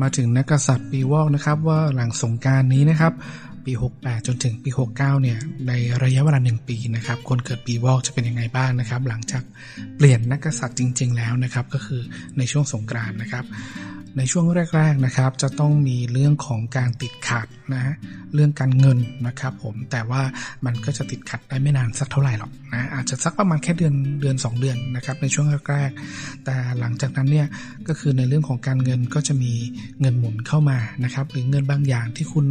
มาถึงนักษัตริย์ปีวอกนะครับว่าหลังสงการนี้นะครับ ปี 68 จนถึงปี 69 เนี่ยในระยะเวลาหนึ่งปีนะครับ คนเกิดปีวอกจะเป็นยังไงบ้างนะครับ หลังจากเปลี่ยนนักษัตริย์จริง ๆ แล้วนะครับ ก็คือในช่วงสงกรานนะครับ ในช่วงแรกๆนะครับ จะต้องมีเรื่องของการติดขัดนะเรื่องการเงินนะครับผมแต่ว่ามันก็จะติดขัดได้ไม่นานสักเท่าไหร่หรอกนะอาจจะสักประมาณแค่เดือนเดือน 2 เดือนนะครับในช่วงแรกๆแต่หลังจากนั้นเนี่ยก็คือในเรื่องของการเงินก็จะมีเงินหมุนเข้ามานะครับหรือเงินบางอย่างที่คุณ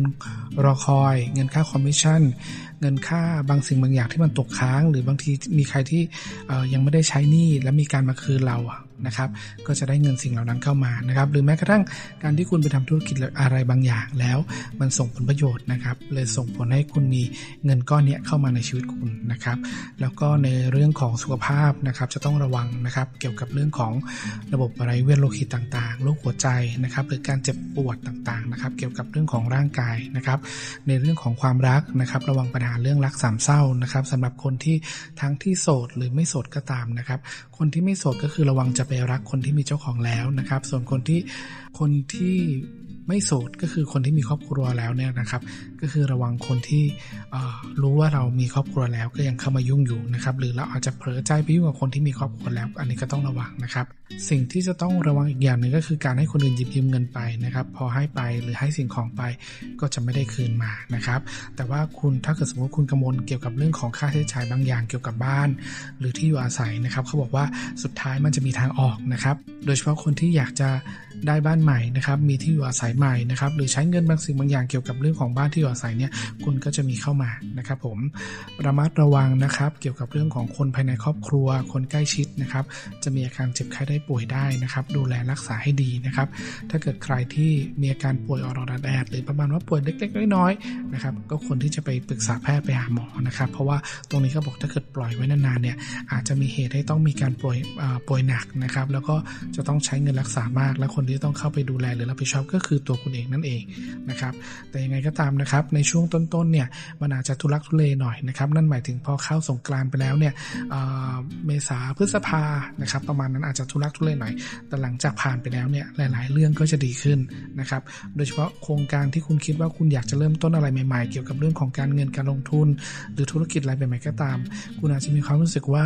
รอคอย เงินค่าคอมมิชชั่นเงินค่าบางสิ่งบางอย่างที่มันตกค้าง หรือบางทีมีใครที่ยังไม่ได้ใช้หนี้และมีการมาคืนเรานะครับ ก็จะได้เงินสิ่งเหล่านั้นเข้ามานะครับ หรือแม้กระทั่งการที่คุณไปทำธุรกิจอะไรบางอย่างแล้ว มันส่งผลประโยชน์นะครับเลยส่งผลให้คุณมีเงินก้อนนี้เข้ามาในชีวิตคุณนะครับแล้วก็ในเรื่องของสุขภาพนะครับจะต้องระวังนะครับเกี่ยวกับเรื่องของระบบไหลเวียนโลหิตต่างๆโรคหัวใจนะครับหรือการเจ็บปวดต่างๆนะครับเกี่ยวกับเรื่องของร่างกายนะครับในเรื่องของความรักนะครับระวังปัญหาเรื่องรักสามเศร้านะครับสำหรับคนที่ทั้งที่โสดหรือไม่โสดก็ตามนะครับคนที่ไม่โสดก็คือระวังจะไปรักคนที่มีเจ้าของแล้วนะครับส่วนคนที่คนที่ ไม่โสดก็คือคนที่มีครอบครัวแล้วเนี่ยนะครับ ก็คือระวังคนที่รู้ว่าเรามีครอบครัวแล้วก็ยังเข้ามายุ่งอยู่นะครับหรือเราอาจจะเผลอใจไปยุ่งกับคนที่มีครอบครัวแล้ว อันนี้ก็ต้องระวังนะครับ สิ่งที่จะต้องระวังอีกอย่างหนึ่งก็คือการให้คนอื่นหยิบยืมเงินไปนะครับ พอให้ไปหรือให้สิ่งของไปก็จะไม่ได้คืนมานะครับ แต่ว่าคุณถ้าเกิดสมมติคุณกังวลเกี่ยวกับเรื่องของค่าใช้จ่ายบางอย่างเกี่ยวกับบ้าน หรือที่อยู่อาศัยนะครับ เขาบอกว่าสุดท้ายมันจะมีทางออกนะครับ โดยเฉพาะคนที่อยากจะได้บ้านใหม่นะครับมีที่อยู่อาศัยใหม่นะครับหรือใช้เงินบางสิ่งบางอย่างเกี่ยวกับเรื่องของบ้านที่อยู่อาศัยเนี่ยคุณก็จะมีเข้ามานะครับผมระมัดระวังนะครับ เกี่ยวกับเรื่องของคนภายในครอบครัว คนใกล้ชิดนะครับ จะมีอาการเจ็บไข้ได้ป่วยได้นะครับ ดูแลรักษาให้ดีนะครับ ถ้าเกิดใครที่มีอาการป่วยออรอดแดดหรือประมาณว่าป่วยเล็กๆน้อยๆนะครับก็ควรที่จะไปปรึกษาแพทย์ไปหาหมอนะครับ เพราะว่าตรงนี้ก็บอกถ้าเกิดปล่อยไว้นานๆเนี่ยอาจจะมีเหตุให้ต้องมีการป่วยป่วยหนักนะครับ แล้วก็จะต้องใช้เงินรักษามาก และคนที่ต้องเข้าไปดูแลหรือรับผิดชอบก็คือตัวคุณเองนั่นเองนะครับ แต่ยังไงก็ตามนะครับ ในช่วงต้นๆเนี่ยมันอาจจะทุลักทุเลหน่อยนะครับ นั่นหมายถึงพอเข้าสงกรานไปแล้วเนี่ยเมษาพฤษภานะครับ ประมาณนั้นอาจจะทุลักทุเลหน่อย แต่หลังจากผ่านไปแล้วเนี่ยหลายๆ เรื่องก็จะดีขึ้นนะครับ โดยเฉพาะโครงการที่คุณคิดว่าคุณอยากจะเริ่มต้นอะไรใหม่ๆ เกี่ยวกับเรื่องของการเงินการลงทุน หรือธุรกิจอะไรใหม่ๆก็ตาม คุณอาจจะมีความรู้สึกว่า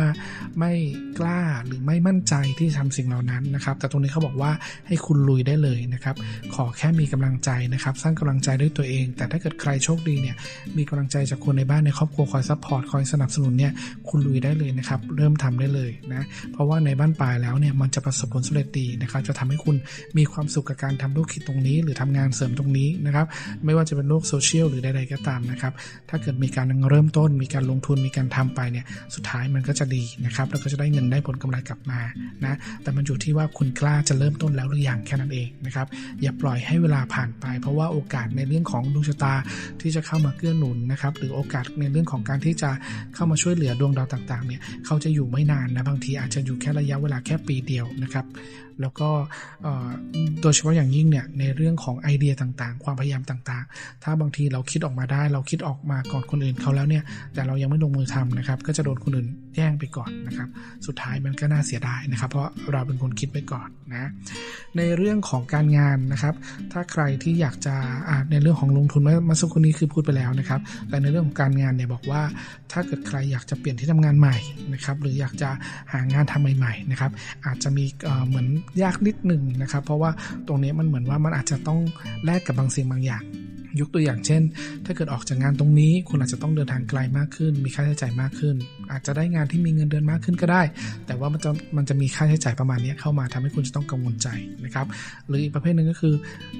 ไม่กล้าหรือไม่มั่นใจที่ทำสิ่งเหล่านั้นนะครับ แต่ตรงนี้เขาบอกว่าให้คุณลุยได้เลยนะครับ ขอแค่มีกำลังใจนะครับ สร้างกำลังใจด้วยตัวเอง แต่ถ้าเกิดใครโชคดีเนี่ย มีกำลังใจจากคนในบ้านในครอบครัวคอยซัพพอร์ตคอยสนับสนุนเนี่ยคุณลุยได้เลยนะครับ เริ่มทำได้เลยนะเพราะว่าในบ้านปลายแล้วเนี่ยมันจะประสบผลสำเร็จดีนะครับจะทำให้คุณมีความสุขกับการทำธุรกิจตรงนี้ หรือทำงานเสริมตรงนี้นะครับไม่ว่าจะเป็นโลกโซเชียลหรือใดๆก็ตามนะครับถ้าเกิดมีการเริ่มต้น มีการลงทุนมีการทำไปเนี่ยสุดท้ายมันก็จะดีนะครับแล้วก็จะได้เงินได้ผลกำไรกลับมานะแต่มันอยู่ที่ว่าคุณกล้าจะเริ่มต้นแล้วหรือยังแค่นั้นเองนะครับอย่าปล่อยให้เวลาผ่านไป เพราะว่าโอกาสในเรื่องของดวงชะตาที่จะเข้ามาเกื้อหนุนนะครับหรือโอกาสในเรื่องของการที่จะเข้ามาช่วยเหลือดวงดาวต่างๆเนี่ยเขาจะอยู่ไม่นานนะบางทีอาจจะอยู่แค่ระยะเวลาแค่ปีเดียวนะครับแล้วก็โดยเฉพาะอย่างยิ่งเนี่ยในเรื่องของไอเดียต่างๆ ความพยายามต่างๆ ถ้าบางทีเราคิดออกมาได้ เราคิดออกมาก่อนคนอื่นเขาแล้วเนี่ยแต่เรายังไม่ลงมือทำนะครับ ก็จะโดนคนอื่นแย่งไปก่อนนะครับ สุดท้ายมันก็น่าเสียดายนะครับ เพราะเราเป็นคนคิดไปก่อนนะ ในเรื่องของการงานนะครับ ถ้าใครที่อยากจะในเรื่องของลงทุนมาสักคนนี้คือพูดไปแล้วนะครับ แต่ในเรื่องของการงานเนี่ยบอกว่าถ้าเกิดใครอยากจะเปลี่ยนที่ทำงานใหม่นะครับ หรืออยากจะหางานทำใหม่ๆนะครับ อาจจะมีเหมือนยากนิดหนึ่งนะครับ เพราะว่าตรงนี้มันเหมือนว่ามันอาจจะต้องแลกกับบางสิ่งบางอย่าง ยกตัวอย่างเช่น ถ้าเกิดออกจากงานตรงนี้ คุณอาจจะต้องเดินทางไกลมากขึ้น มีค่าใช้จ่ายมากขึ้น อาจจะได้งานที่มีเงินเดือนมากขึ้นก็ได้ แต่ว่ามันจะมันจะมีค่าใช้จ่ายประมาณนี้เข้ามาทำให้คุณจะต้องกังวลใจนะครับ หรืออีกประเภทหนึ่งก็คือ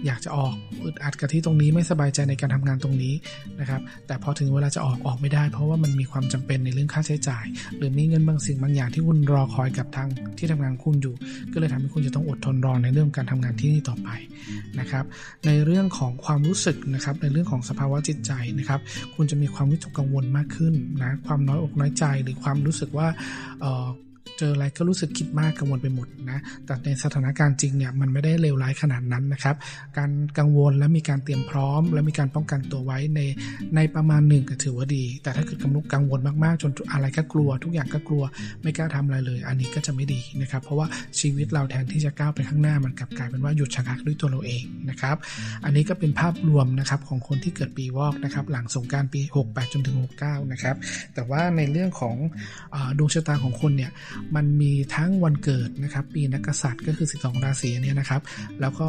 อยากจะออกอึดอัดกับที่ตรงนี้ไม่สบายใจในการทำงานตรงนี้นะครับ แต่พอถึงเวลาจะออกออกไม่ได้ เพราะว่ามันมีความจำเป็นในเรื่องค่าใช้จ่าย หรือมีเงินบางสิ่งบางอย่างที่คุณรอคอยกับทางที่ทำงานคุณอยู่ ก็เลยทำให้คุณจะต้องอดทนรอในเรื่องการทำงานที่นี่ต่อไปนะครับ ในเรื่องของความรู้สึกนะครับในเรื่องของสภาวะจิตใจนะครับ คุณจะมีความวิตกกังวลมากขึ้นนะความน้อยอกน้อยใจหรือความรู้สึกว่า เจออะไรก็รู้สึกคิดมากกังวลไปหมดนะ แต่ในสถานการณ์จริงเนี่ยมันไม่ได้เลวร้ายขนาดนั้นนะครับ การกังวลและมีการเตรียมพร้อม และมีการป้องกันตัวไว้ในในประมาณหนึ่งก็ถือว่าดี แต่ถ้าเกิดกำลังกังวลมากๆ จนอะไรก็กลัว ทุกอย่างก็กลัวไม่กล้าทำอะไรเลย อันนี้ก็จะไม่ดีนะครับ เพราะว่าชีวิตเราแทนที่จะก้าวไปข้างหน้ามันกลับกลายเป็นว่าหยุดชะงักด้วยตัวเราเองนะครับ อันนี้ก็เป็นภาพรวมนะครับของคนที่เกิดปีวอกนะครับหลังสงกรารปี 68 จนถึง 69 นะครับ แต่ว่าในเรื่องของอดวงชะตาของคนเนี่ยมันมีทั้งวันเกิดนะครับ ปีนักกษัตริย์ก็คือ 12 ราศีเนี่ยนะครับ แล้วก็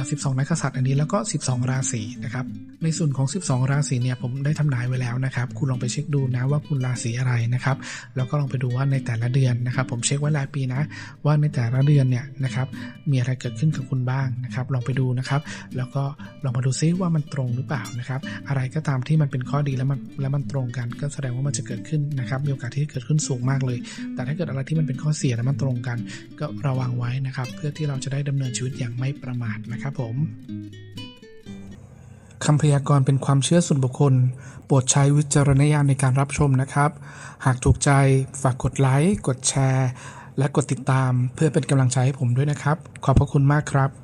12 นักษัตริย์อันนี้แล้วก็ 12 ราศีนะครับ ในส่วนของ 12 ราศีเนี่ยผมได้ทำนายไว้แล้วนะครับ คุณลองไปเช็คดูนะว่าคุณราศีอะไรนะครับ แล้วก็ลองไปดูว่าในแต่ละเดือนนะครับ ผมเช็คไว้รายปีนะ ว่าในแต่ละเดือนเนี่ยนะครับ มีอะไรเกิดขึ้นกับคุณบ้างนะครับ ลองไปดูนะครับ แล้วก็ลองมาดูซิว่ามันตรงหรือเปล่านะครับ อะไรก็ตามที่มันเป็นข้อดีแล้วมันแล้วมันตรงกัน ก็แสดงว่ามันจะเกิดขึ้นนะครับ มีโอกาสที่จะเกิดขึ้นสูงมากเลย แต่ถ้าเกิดอะไรที่มันเป็นข้อเสียแล้วมันตรงกัน ก็ระวังไว้นะครับ เพื่อที่เราจะได้ดำเนินชีวิตอย่างไม่ประมาทนะครับผมคำพยากรณ์เป็นความเชื่อส่วนบุคคล โปรดใช้วิจารณญาณในการรับชมนะครับ หากถูกใจฝากกดไลค์ กดแชร์ และกดติดตามเพื่อเป็นกำลังใจให้ผมด้วยนะครับ ขอบพระคุณมากครับ